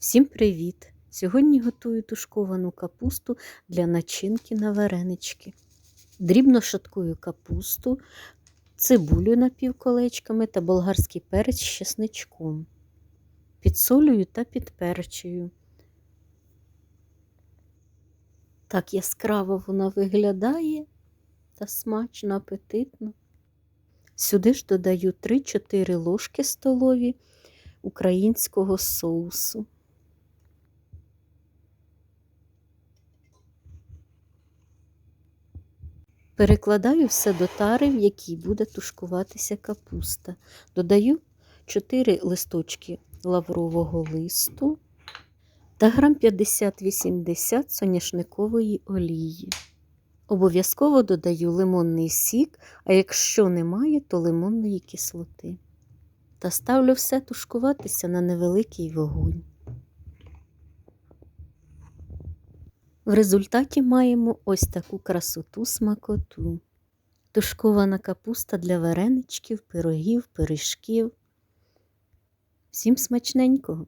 Всім привіт! Сьогодні готую тушковану капусту для начинки на варенички. Дрібно шаткую капусту, цибулю напівколечками та болгарський перець з чесничком. Підсолюю та підперчую. Так яскраво вона виглядає та смачно, апетитно. Сюди ж додаю 3-4 ложки столові українського соусу. Перекладаю все до тари, в якій буде тушкуватися капуста. Додаю 4 листочки лаврового листу та грам 50-80 соняшникової олії. Обов'язково додаю лимонний сік, а якщо немає, то лимонної кислоти. Та ставлю все тушкуватися на невеликий вогонь. В результаті маємо ось таку красоту смакоту. Тушкована капуста для вареничків, пирогів, пиріжків. Всім смачненького!